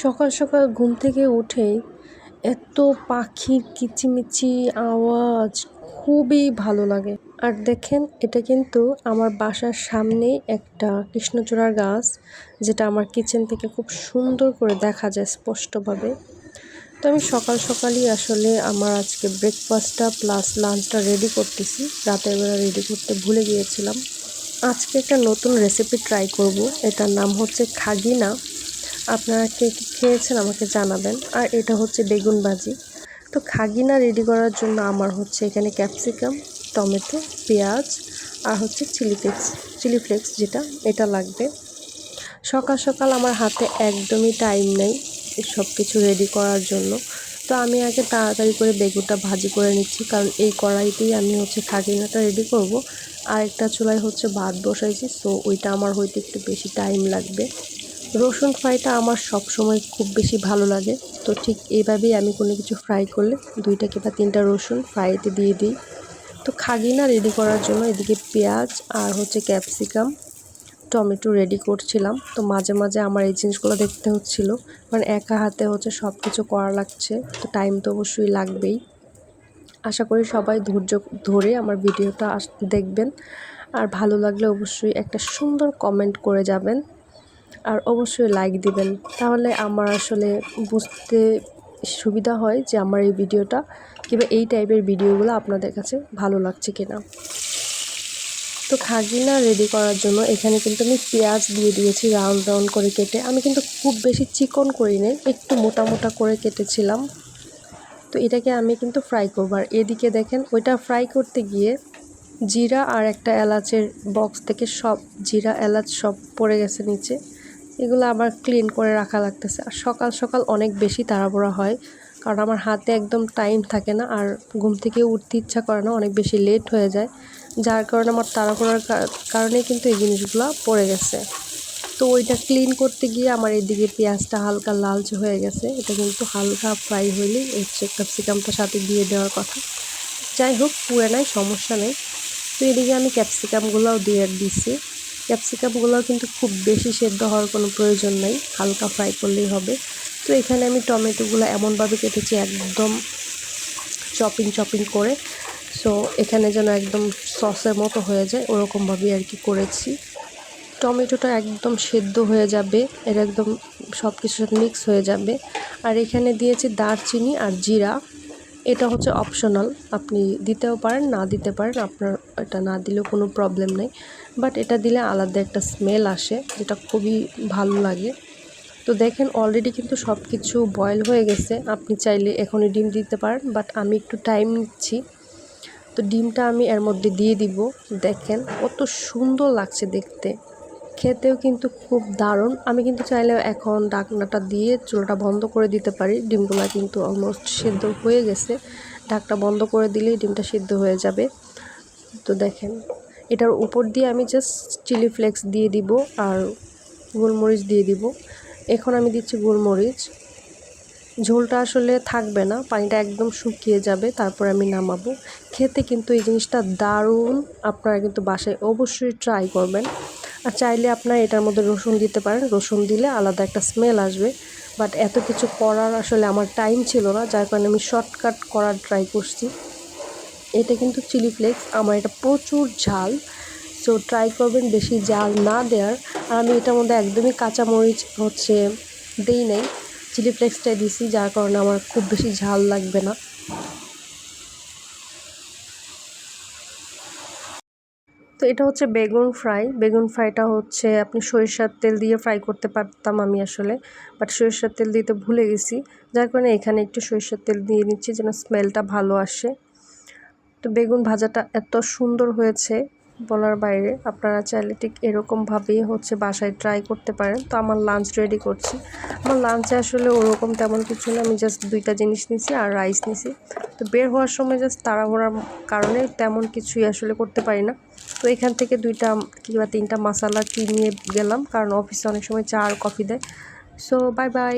সকাল সকাল ঘুম থেকে উঠেই এত পাখির কিচিমিচি আওয়াজ, খুবই ভালো লাগে। আর দেখেন, এটা কিন্তু আমার বাসার সামনেই একটা কৃষ্ণচূড়ার গাছ, যেটা আমার কিচেন থেকে খুব সুন্দর করে দেখা যায় স্পষ্টভাবে। তো আমি সকাল সকালই আসলে আমার আজকে ব্রেকফাস্টটা প্লাস লাঞ্চটা রেডি করতেছি। রাতের বেলা রেডি করতে ভুলে গিয়েছিলাম। আজকে একটা নতুন রেসিপি ট্রাই করব। এটার নাম হচ্ছে খাগিনা। আপনারা কে কী খেয়েছেন আমাকে জানাবেন। আর এটা হচ্ছে বেগুন ভাজি। তো খাগিনা রেডি করার জন্য আমার হচ্ছে এখানে ক্যাপসিকাম টমেটো, পেঁয়াজ আর হচ্ছে চিলি ফ্লেক্স চিলি ফ্লেক্স যেটা, এটা লাগবে। সকাল সকাল আমার হাতে একদমই টাইম নেই সব কিছু রেডি করার জন্য। তো আমি আগে তাড়াতাড়ি করে বেগুনটা ভাজি করে নিচ্ছি, কারণ এই কড়াইতেই আমি হচ্ছে খাগিনাটা রেডি করব। আর একটা চুলায় হচ্ছে ভাত বসাইছি সো ওইটা আমার হইতে একটু বেশি টাইম লাগবে। রসুন ফ্রাইটা আমার সব সময় খুব বেশি ভালো লাগে। তো ঠিক এইভাবেই আমি কোনো কিছু ফ্রাই করলে দুইটা কিংবা তিনটা রসুন ফ্রাইতে দিয়ে দিই। তো খাগিনা রেডি করার জন্য এদিকে পেঁয়াজ আর হচ্ছে ক্যাপসিকাম টমেটো রেডি করছিলাম। তো মাঝে মাঝে আমার এই জিনিসগুলো দেখতে হচ্ছিল। মানে একা হাতে হচ্ছে সব কিছু করা লাগছে। তো টাইম তো অবশ্যই লাগবেই। আশা করি সবাই ধৈর্য ধরে আমার ভিডিওটা দেখবেন। আর ভালো লাগলে অবশ্যই একটা সুন্দর কমেন্ট করে যাবেন। আর অবশ্যই লাইক দিবেন। তাহলে আমার আসলে বুঝতে সুবিধা হয় যে আমার এই ভিডিওটা কিংবা এই টাইপের ভিডিওগুলো আপনাদের কাছে ভালো লাগছে কিনা। তো খাগিনা রেডি করার জন্য এখানে কিন্তু আমি পেঁয়াজ দিয়ে দিয়েছি রাউন্ড রাউন্ড করে কেটে। আমি কিন্তু খুব বেশি চিকন করি নাই, একটু মোটা মোটা করে কেটেছিলাম। তো এটাকে আমি কিন্তু ফ্রাই করব। আর এদিকে দেখেন, ওইটা ফ্রাই করতে গিয়ে জিরা আর একটা এলাচের বক্স থেকে সব, জিরা, এলাচ সব পড়ে গেছে নিচে। এগুলো আবার ক্লিন করে রাখা লাগতেছে। আর সকাল সকাল অনেক বেশি তাড়াহুড়া হয়, কারণ আমার হাতে একদম টাইম থাকে না আর ঘুম থেকে উঠতে ইচ্ছা করে না, অনেক বেশি লেট হয়ে যায়। যার কারণে আমার তাড়াহুড়ার কারণে কিন্তু এই জিনিসগুলো পড়ে গেছে। তো ওইটা ক্লিন করতে গিয়ে আমার এদিকে পেঁয়াজটা হালকা লালচে হয়ে গেছে। এটা কিন্তু হালকা ফ্রাই হইলেই হচ্ছে ক্যাপসিকামটা সাথে দিয়ে দেওয়ার কথা। যাই হোক, পুড়ে নাই, সমস্যা নেই। তো এদিকে আমি ক্যাপসিকামগুলোও দিয়ে দিছি। ক্যাপসিকামগুলো কিন্তু খুব বেশি সেদ্ধ হওয়ার কোনো প্রয়োজন নেই, হালকা ফ্রাই করলেই হবে। তো এখানে আমি টমেটোগুলো এমনভাবে কেটেছি একদম চপিং চপিং করে। সো এখানে যেন একদম সসের মতো হয়ে যায়, ওরকমভাবেই আর কি করেছি। টমেটোটা একদম সেদ্ধ হয়ে যাবে, এর একদম সব কিছুর সাথে মিক্স হয়ে যাবে। আর এখানে দিয়েছি দারচিনি আর জিরা। এটা হচ্ছে অপশনাল আপনি দিতেও পারেন, না দিতে পারেন, আপনার এটা না দিলেও কোনো প্রবলেম নেই। বাট এটা দিলে আলাদা একটা স্মেল আসে, যেটা খুবই ভালো লাগে। তো দেখেন অলরেডি কিন্তু সব কিছু বয়েল হয়ে গেছে। আপনি চাইলে এখনই ডিম দিতে পারেন বাট আমি একটু টাইম নিচ্ছি। তো ডিমটা আমি এর মধ্যে দিয়ে দিব। দেখেন কত সুন্দর লাগছে দেখতে। খেতেও কিন্তু খুব দারুণ। আমি কিন্তু চাইলে এখন ডাকনাটা দিয়ে চুলাটা বন্ধ করে দিতে পারি। ডিমগুলো কিন্তু অলমোস্ট সিদ্ধ হয়ে গেছে। ঢাকটা বন্ধ করে দিলেই ডিমটা সিদ্ধ হয়ে যাবে। তো দেখেন, এটার উপর দিয়ে আমি জাস্ট চিলি ফ্লেক্স দিয়ে দিব আর গোলমরিচ দিয়ে দিব। এখন আমি দিচ্ছি গোলমরিচ। ঝোলটা আসলে থাকবে না, পানিটা একদম শুকিয়ে যাবে, তারপর আমি নামাবো। খেতে কিন্তু এই জিনিসটা দারুণ। আপনারা কিন্তু বাসায় অবশ্যই ট্রাই করবেন। আর চাইলে আপনার এটার মধ্যে রসুন দিতে পারেন। রসুন দিলে আলাদা একটা স্মেল আসবে। বাট এত কিছু করার আসলে আমার টাইম ছিল না, যার কারণে আমি শর্টকাট করার ট্রাই করছি। এটা কিন্তু চিলি ফ্লেক্স আমার এটা প্রচুর ঝাল। সো ট্রাই করবেন বেশি জাল না দেওয়ার। আর আমি এটার মধ্যে একদমই কাঁচামরিচ হচ্ছে দেই নাই। চিলি ফ্লেক্সটাই দিছি, যার কারণে আমার খুব বেশি ঝাল লাগবে না। তো এটা হচ্ছে বেগুন ফ্রাই। বেগুন ফ্রাইটা হচ্ছে আপনি সরিষার তেল দিয়ে ফ্রাই করতে পারতাম আমি আসলে, বাট সরিষার তেল দিতে ভুলে গেছি। যার কারণে এখানে একটু সরিষার তেল দিয়ে নিচ্ছি যেন স্মেলটা ভালো আসে। তো বেগুন ভাজাটা এত সুন্দর হয়েছে বলার বাইরে। আপনারা চাইলে ঠিক এরকমভাবেই হচ্ছে বাসায় ট্রাই করতে পারেন। তো আমার লাঞ্চ রেডি করছি। আমার লাঞ্চে আসলে ওরকম তেমন কিছু না। আমি জাস্ট দুইটা জিনিস নিছি আর রাইস নিছি। তো বের হওয়ার সময় জাস্ট তাড়াহুড়ার কারণে তেমন কিছুই আসলে করতে পারি না। তো এখান থেকে দুইটা কিংবা তিনটা মশালা কিনিয়ে গেলাম, কারণ অফিসে অনেক সময় চা আর কফি দেয়। So bye bye